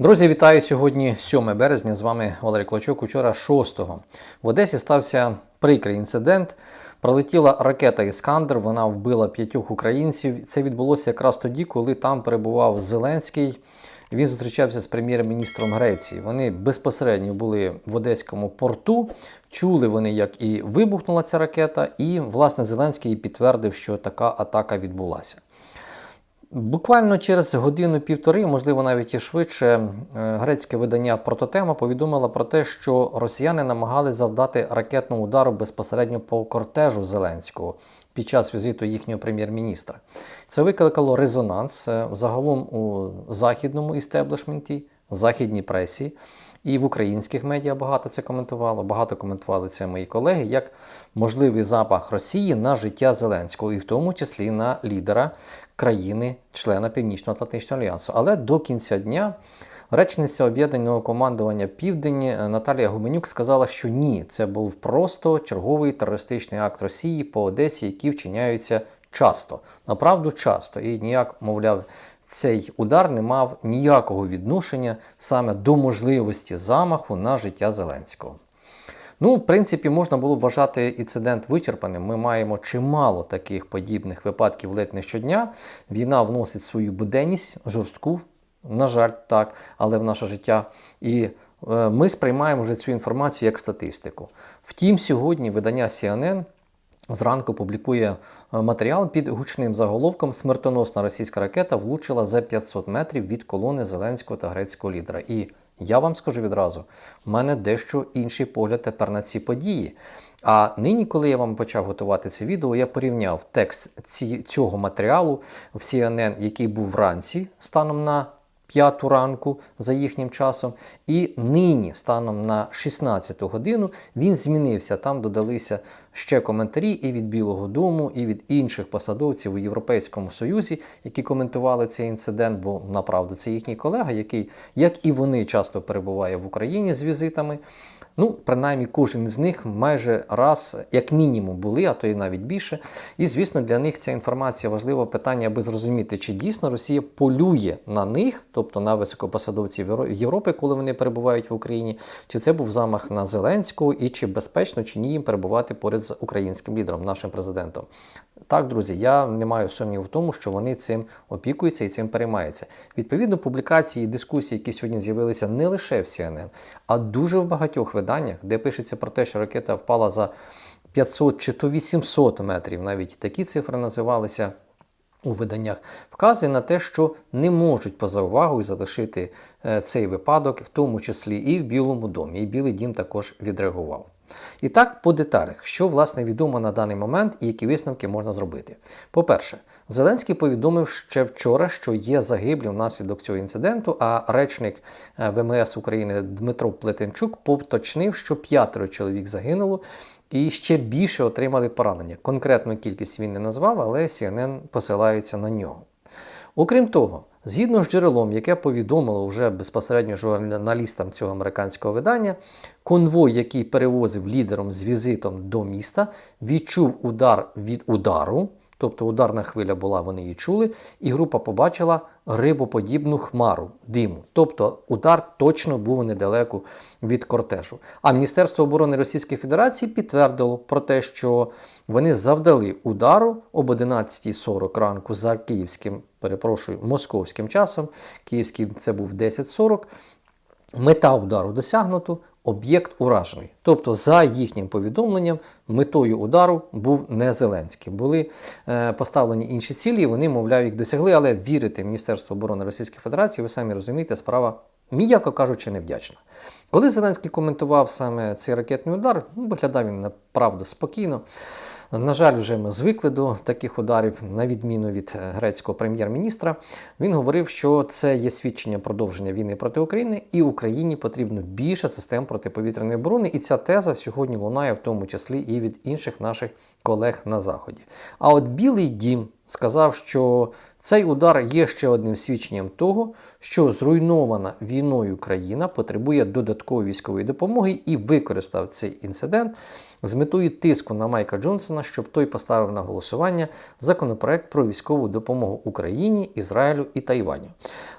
Друзі, вітаю сьогодні 7 березня. З вами Валерій Клочок. Учора 6-го. В Одесі стався прикрий інцидент. Пролетіла ракета Іскандер, вона вбила п'ятьох українців. Це відбулося якраз тоді, коли там перебував Зеленський. Він зустрічався з прем'єр-міністром Греції. Вони безпосередньо були в Одеському порту. Чули вони, як і вибухнула ця ракета, і власне Зеленський підтвердив, що така атака відбулася. Буквально через годину-півтори, можливо, навіть і швидше, е, грецьке видання Прототема повідомило про те, що росіяни намагались завдати ракетного удару безпосередньо по кортежу Зеленського під час візиту їхнього прем'єр-міністра. Це викликало резонанс е, загалом у західному істеблішменті, в західній пресі. І в українських медіа багато це коментувало. Багато коментували це мої колеги як можливий запах Росії на життя Зеленського, і в тому числі на лідера країни-члена Північно-Атлантичного альянсу. Але до кінця дня речниця об'єднаного командування Південь Наталія Гуменюк сказала, що ні, це був просто черговий терористичний акт Росії по Одесі, які вчиняються часто, направду часто, і ніяк, мовляв. Цей удар не мав ніякого відношення саме до можливості замаху на життя Зеленського. Ну, в принципі, можна було б вважати інцидент вичерпаним. Ми маємо чимало таких подібних випадків ледь не щодня. Війна вносить свою буденність, жорстку, на жаль, так, але в наше життя. І е, ми сприймаємо вже цю інформацію як статистику. Втім, сьогодні видання CNN Зранку публікує е, матеріал під гучним заголовком Смертоносна російська ракета влучила за 500 метрів від колони зеленського та грецького лідера. І я вам скажу відразу, в мене дещо інший погляд тепер на ці події. А нині, коли я вам почав готувати це відео, я порівняв текст ці, цього матеріалу в CNN, який був вранці станом на п'яту ранку за їхнім часом. І нині, станом на 16 годину, він змінився. Там додалися ще коментарі і від Білого Дому, і від інших посадовців у Європейському Союзі, які коментували цей інцидент, бо направду це їхній колега, який, як і вони, часто перебуває в Україні з візитами. Ну, принаймні, кожен з них майже раз, як мінімум, були, а то і навіть більше. І, звісно, для них ця інформація важливе питання, аби зрозуміти, чи дійсно Росія полює на них, тобто на високопосадовців Європи, коли вони перебувають в Україні, чи це був замах на Зеленського, і чи безпечно чи ні їм перебувати поряд з українським лідером, нашим президентом. Так, друзі, я не маю сумніву в тому, що вони цим опікуються і цим переймаються. Відповідно, публікації і дискусії, які сьогодні з'явилися не лише в CNN, а дуже в багатьох виданнях, де пишеться про те, що ракета впала за 500 чи то 800 метрів, навіть такі цифри називалися. У виданнях вказує на те, що не можуть поза увагою залишити е, цей випадок, в тому числі і в Білому домі. І Білий дім також відреагував. І так, по деталях, що власне відомо на даний момент і які висновки можна зробити. По-перше, Зеленський повідомив ще вчора, що є загиблі внаслідок цього інциденту, а речник е, ВМС України Дмитро Плетенчук поточнив, що п'ятеро чоловік загинуло. І ще більше отримали поранення. Конкретну кількість він не назвав, але CNN посилається на нього. Окрім того, згідно з джерелом, яке повідомило вже безпосередньо журналістам цього американського видання, конвой, який перевозив лідером з візитом до міста, відчув удар від удару. Тобто ударна хвиля була, вони її чули, і група побачила рибоподібну хмару диму. Тобто удар точно був недалеко від кортежу. А Міністерство оборони Російської Федерації підтвердило про те, що вони завдали удару об 11.40 ранку за київським, перепрошую, московським часом. Київським це був 10.40. Мета удару досягнуто, об'єкт уражений. Тобто, за їхнім повідомленням, метою удару був не Зеленський. Були е, поставлені інші цілі, і вони, мовляв, їх досягли, але вірити Міністерству оборони Російської Федерації, ви самі розумієте, справа, м'яко кажучи, невдячна. Коли Зеленський коментував саме цей ракетний удар, ну, виглядав він направду спокійно. На жаль, вже ми звикли до таких ударів, на відміну від е, грецького прем'єр-міністра. Він говорив, що це є свідчення продовження війни проти України, і Україні потрібно більше систем протиповітряної оборони. І ця теза сьогодні лунає, в тому числі і від інших наших колег на Заході. А от Білий Дім сказав, що Цей удар є ще одним свідченням того, що зруйнована війною країна потребує додаткової військової допомоги і використав цей інцидент з метою тиску на Майка Джонсона, щоб той поставив на голосування законопроект про військову допомогу Україні, Ізраїлю і Тайваню.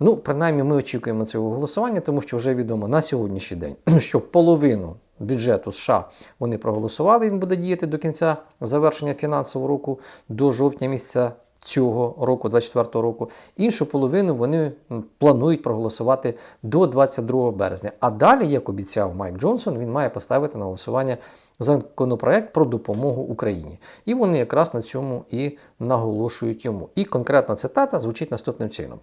Ну, принаймні, ми очікуємо цього голосування, тому що вже відомо на сьогоднішній день, що половину бюджету США вони проголосували. Він буде діяти до кінця завершення фінансового року до жовтня місяця цього року, 24 року. Іншу половину вони планують проголосувати до 22 березня. А далі, як обіцяв Майк Джонсон, він має поставити на голосування законопроект про допомогу Україні. І вони якраз на цьому і наголошують йому. І конкретна цитата звучить наступним чином.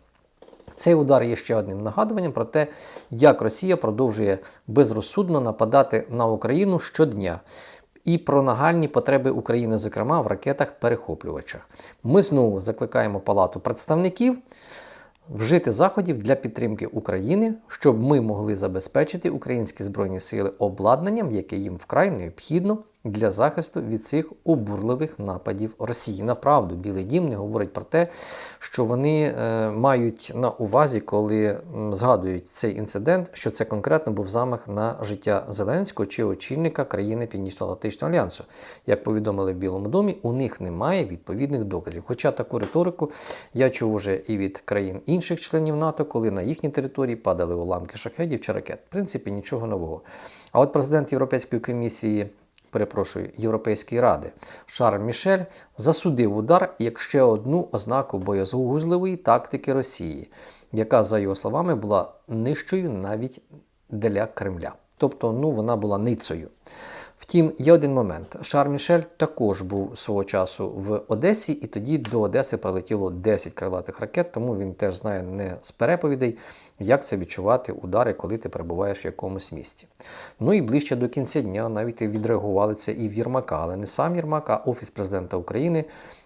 Цей удар є ще одним нагадуванням про те, як Росія продовжує безрозсудно нападати на Україну щодня. І про нагальні потреби України, зокрема в ракетах-перехоплювачах. Ми знову закликаємо Палату представників вжити заходів для підтримки України, щоб ми могли забезпечити українські збройні сили обладнанням, яке їм вкрай необхідно для захисту від цих обурливих нападів Росії. Направду, Білий Дім не говорить про те, що вони е, мають на увазі, коли згадують цей інцидент, що це конкретно був замах на життя Зеленського чи очільника країни Північно-Атлантичного альянсу. Як повідомили в Білому домі, у них немає відповідних доказів. Хоча таку риторику я чув уже і від країн інших членів НАТО, коли на їхній території падали уламки шахедів чи ракет. В принципі, нічого нового. А от президент Європейської комісії перепрошую, Європейської ради Шарль Мішель засудив удар як ще одну ознаку боєзгузливої тактики Росії, яка, за його словами, була нижчою навіть для Кремля. Тобто, ну, вона була ницею. Втім, є один момент. Шар Мішель також був свого часу в Одесі, і тоді до Одеси прилетіло 10 крилатих ракет, тому він теж знає не з переповідей, як це відчувати удари, коли ти перебуваєш в якомусь місті. Ну і ближче до кінця дня навіть відреагували це і в Єрмака, але не сам Єрмак, а Офіс президента України.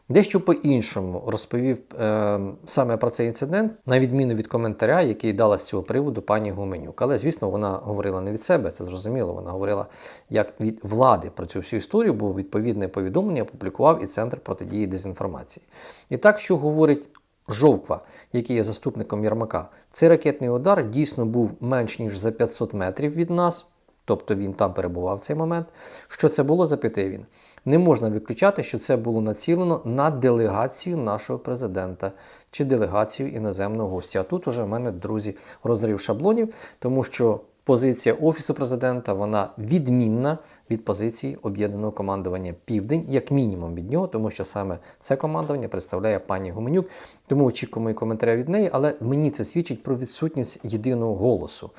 Дещо по-іншому розповів е, саме про цей інцидент, на відміну від коментаря, який дала з цього приводу пані Гуменюк. Але, звісно, вона говорила не від себе, це зрозуміло. Вона говорила як від влади про цю всю історію, бо відповідне повідомлення опублікував і Центр протидії дезінформації. І так, що говорить Жовква, який є заступником Єрмака, цей ракетний удар дійсно був менш ніж за 500 метрів від нас. Тобто він там перебував в цей момент. Що це було, запитує він. Не можна виключати, що це було націлено на делегацію нашого президента чи делегацію іноземного гостя. А тут уже в мене, друзі, розрив шаблонів, тому що позиція Офісу президента вона відмінна від позиції об'єднаного командування Південь, як мінімум від нього, тому що саме це командування представляє пані Гуменюк. Тому очікуємо і коментаря від неї, але мені це свідчить про відсутність єдиного голосу.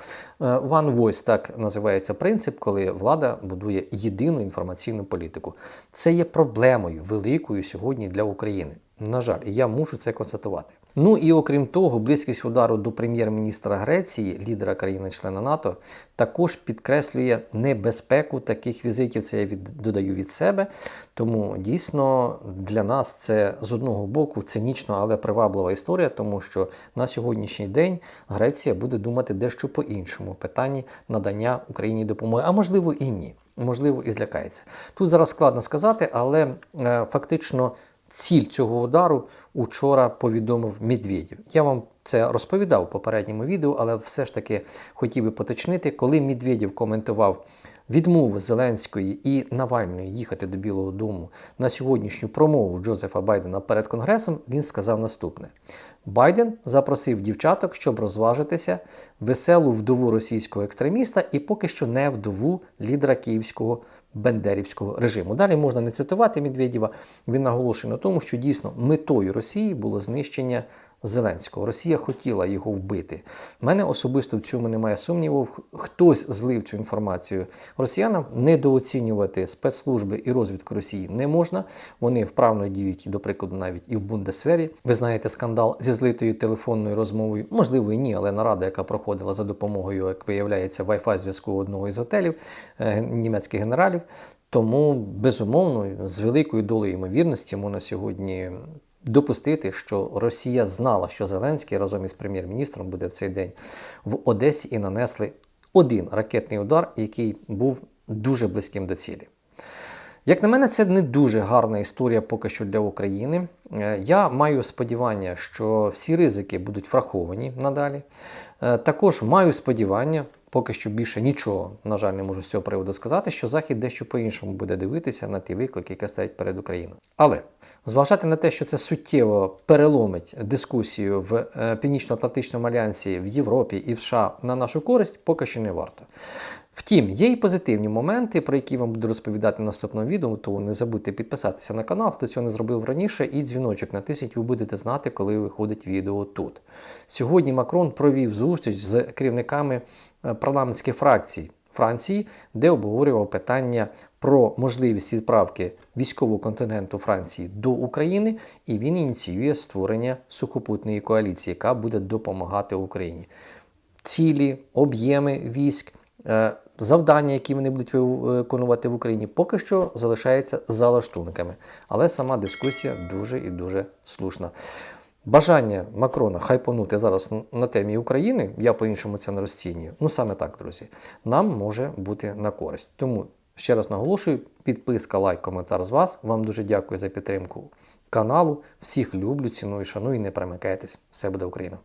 Е, One Voice так називається принцип, коли влада будує єдину інформаційну політику. Це є проблемою великою сьогодні для України. На жаль, я мушу це констатувати. Ну і окрім того, близькість удару до прем'єр-міністра Греції, лідера країни-члена НАТО, також підкреслює небезпеку таких візитів. Це я від, додаю від себе. Тому дійсно для нас це з одного боку цинічно, але приваблива історія, тому що на сьогоднішній день Греція буде думати дещо по-іншому питанні надання Україні допомоги, а можливо і ні. Можливо, і злякається. Тут зараз складно сказати, але е, фактично. Ціль цього удару учора повідомив Медведєв. Я вам це розповідав у попередньому відео, але все ж таки хотів би поточнити, коли Медведєв коментував відмову Зеленської і Навальної їхати до Білого Дому на сьогоднішню промову Джозефа Байдена перед Конгресом, він сказав наступне: Байден запросив дівчаток, щоб розважитися, веселу вдову російського екстреміста і поки що не вдову лідера київського бендерівського режиму. Далі можна не цитувати Медведєва. Він наголошує на тому, що дійсно метою Росії було знищення Зеленського. Росія хотіла його вбити. У мене особисто в цьому немає сумніву. Хтось злив цю інформацію росіянам. Недооцінювати спецслужби і розвідку Росії не можна. Вони вправно діють, до прикладу, навіть і в Бундесвері. Ви знаєте скандал зі злитою телефонною розмовою. Можливо, і ні, але нарада, яка проходила за допомогою, як виявляється, Wi-Fi зв'язку одного із готелів е, німецьких генералів. Тому, безумовно, з великою долею ймовірності можна сьогодні допустити, що Росія знала, що Зеленський разом із прем'єр-міністром буде в цей день в Одесі і нанесли один ракетний удар, який був дуже близьким до цілі. Як на мене, це не дуже гарна історія поки що для України. Е, Я маю сподівання, що всі ризики будуть враховані надалі. Е, Також маю сподівання, поки що більше нічого, на жаль, не можу з цього приводу сказати, що Захід дещо по-іншому буде дивитися на ті виклики, які стоять перед Україною. Але зважати на те, що це суттєво переломить дискусію в е, Північно-Атлантичному альянсі в Європі і в США на нашу користь, поки що не варто. Втім, є і позитивні моменти, про які вам буду розповідати в наступному відео, тому не забудьте підписатися на канал, хто цього не зробив раніше, і дзвіночок натисніть, ви будете знати, коли виходить відео тут. Сьогодні Макрон провів зустріч з керівниками парламентських фракцій Франції, де обговорював питання про можливість відправки військового контингенту Франції до України, і він ініціює створення сухопутної коаліції, яка буде допомагати Україні цілі, об'єми військ, е, завдання, які вони будуть виконувати в Україні, поки що залишаються за лаштунками. Але сама дискусія дуже і дуже слушна. Бажання Макрона хайпонути зараз на темі України, я по-іншому це не розцінюю. Ну саме так, друзі, нам може бути на користь. Тому ще раз наголошую: підписка, лайк, коментар з вас. Вам дуже дякую за підтримку каналу. Всіх люблю, ціную, шаную і не перемикайтесь. Все буде Україна!